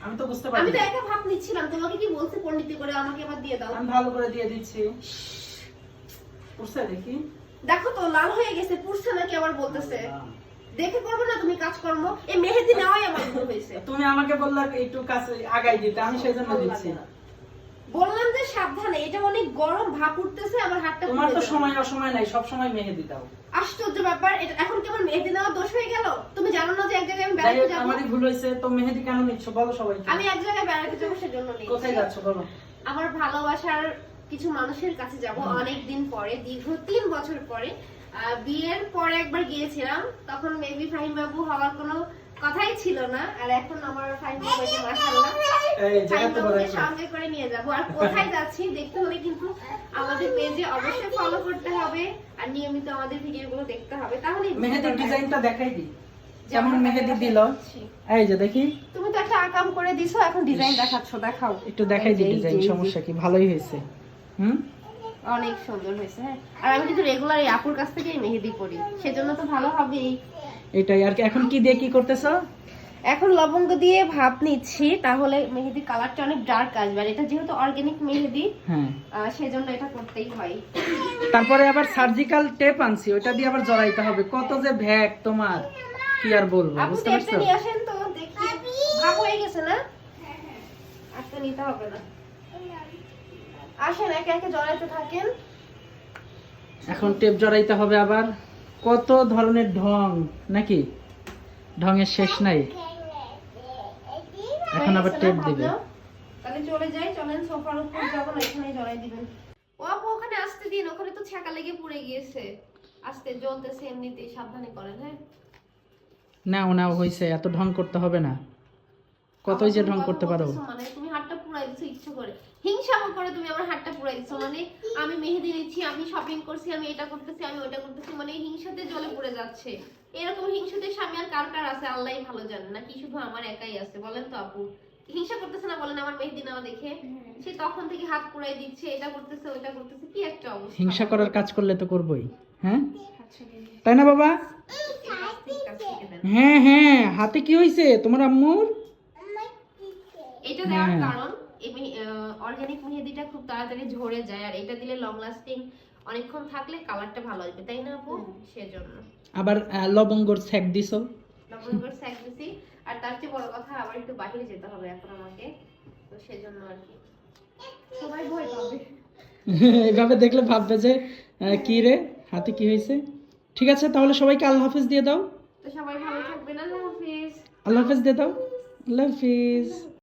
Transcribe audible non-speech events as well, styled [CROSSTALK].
পারি আমি তো একা ভাব নিচ্ছিলাম তোমাকে কি বলছে পণ্ডিতি করে আমাকে আবার দিয়ে দাও? আমি ভালো করে দিয়ে দিচ্ছি। পুরসা দেখি। দেখো তো লাল হয়ে গেছে পুড়ছে নাকি আবার বলতেছে। দেখে করবে না তুমি কাজ কর্ম এই মেহেদি নেওয়াই আমার ভুল হয়েছে। তুমি আমাকে বললা একটু কাছে আগাই দিতে আমি সেই জন্য দিচ্ছি। বললাম যে সাবধানে এটা অনেক গরম ভাপ উঠতেছে আমার হাতটা তোমার তো। সময় অসময় নাই সব সময় মেহেদি দাও। আশ্চর্য ব্যাপার এটা এখন কেমন মেহেদি নেওয়া দোষ হয়ে গেল? তুমি জানো না যে এক জায়গায় আমি বেড়াতে যাব? আমারই ভুল হয়েছে তো মেহেদি কেন নিচ্ছ? বলো সবাই আমি এক জায়গায় বেড়াতে যাব সেজন্য নেই কোথায় যাচ্ছ বলো? আমার ভালোবাসার কিছু মানুষের কাছে যাব অনেক দিন পরে দীর্ঘ তিন বছর পরে। বিয়ের পরে একবার গিয়েছিলাম তখন মেবি ফাহিম বাবু হওয়ার কোনো কথাই ছিল না আর এখন আমার ফাহিম বাবু যে মাশাআল্লাহ ফাহিম বাবুকে সঙ্গে করে নিয়ে যাব। আর কোথায় যাচ্ছি দেখতে হলে কিন্তু আমাদের পেজে অবশ্যই ফলো করতে হবে আর নিয়মিত আমাদের ভিডিওগুলো দেখতে হবে। তাহলে মেহেদির ডিজাইনটা দেখাই দি। যেমন মেহেদি দিল? এই যে দেখি। তুমি তো একটা আকাম করে দিছো এখন ডিজাইন দেখাচ্ছ দেখাও। একটু দেখাই দি ডিজাইন সমস্যা কি? ভালোই হয়েছে। হুম? অনেক সুন্দর হয়েছে হ্যাঁ। আর আমি কিন্তু রেগুলার এই আপুর কাছ থেকেই মেহেদি করি সেজন্য তো ভালো হবেই এটাই আর এখন কি দিয়ে কি করতেছো? এখন লবঙ্গ দিয়ে ভাপ নিচ্ছি তাহলে মেহেদির কালারটা অনেক ডার্ক আসবে আর এটা যেহেতু অর্গানিক মেহেদি হ্যাঁ। সেজন্য এটা করতেই হয়। তারপরে আবার সার্জিক্যাল টেপ আনছি ওটা দিয়ে আবার জড়াইতে হবে। কত যে ভ্যাক তোমার কি আর বলব বুঝতে পারছ? নিয়ে আসেন তো দেখি। ভাপ হয়ে গেছে না? আজকে নিতে হবে না। আসেন একে একে জড়াইতে থাকেন। এখন টেপ জড়াইতে হবে আবার। কত ধরনের ঢং নাকি? ঢঙের শেষ নাই। এখন আবার টেপ না দিবে। তাহলে চলে যাই চলেন সোফার উপর যাব না এখানেই জড়াই দিবেন। ও আপু ওখানে আসতে দিন ওখানে তো ছাকা লেগে পুড়ে গিয়েছে। আসতে জ্বলতেছে এমনিতেই সাবধানে করেন হ্যাঁ? নাও নাও হয়েছে এত ঢং করতে হবে না। কতই যে ঢং করতে পারো। মানে তুমি পুরাই দিছো ইচ্ছে করে। হিংসা করে তুমি আমার হাতটা পুরাই দিছো মানে আমি মেহেদি নিচ্ছি আমি শপিং করছি আমি এটা করতেছি আমি ওটা করতেছি মানে হিংসাতে জ্বলে পড়ে যাচ্ছে। এরকম হিংসাতে স্বামী আর কার কার আছে আল্লাহই ভালো জানে নাকি শুধু আমার একাই আছে? বলেন তো আপু। হিংসা করতেছে না বলেন আমার মেহেদি নেওয়া দেখে। সে তখন থেকে হাত পুরাই দিচ্ছে এটা করতেছে ওইটা করতেছে কি একটা অবস্থা। হিংসা করার কাজ করলে তো করবোই হ্যাঁ? তাই না বাবা। হ্যাঁ হ্যাঁ হাতে কি হয়েছে তোমার আম্মুর? এটা দেওয়ার হ্যাঁ। কারণ অর্গানিক মেহেদিটা খুব তাড়াতাড়ি ঝরে যায় আর এটা দিলে লং লাস্টিং অনেকক্ষণ থাকলে কালারটা ভালো আসবে তাই না আপু? সেজন্য। আবার লবঙ্গর ছ্যাক দিছো? লবঙ্গর স্যাক দিছি। আর তার চেয়ে বড় কথা আবার একটু বাইরে যেতে হবে এখন আমাকে তো সেজন্য আর কি। সবাই ভয় পাবে। [LAUGHS] এভাবে দেখলে ভাববে যে কি রে হাতে কি হয়েছে? ঠিক আছে তাহলে সবাইকে আল্লাহ হাফেজ দিয়ে দাও। তো সবাই ভালো থাকবেন আল্লাহ হাফিজ। আল্লাহ হাফেজ দিয়ে দাও। আল্লাহ হাফিজ।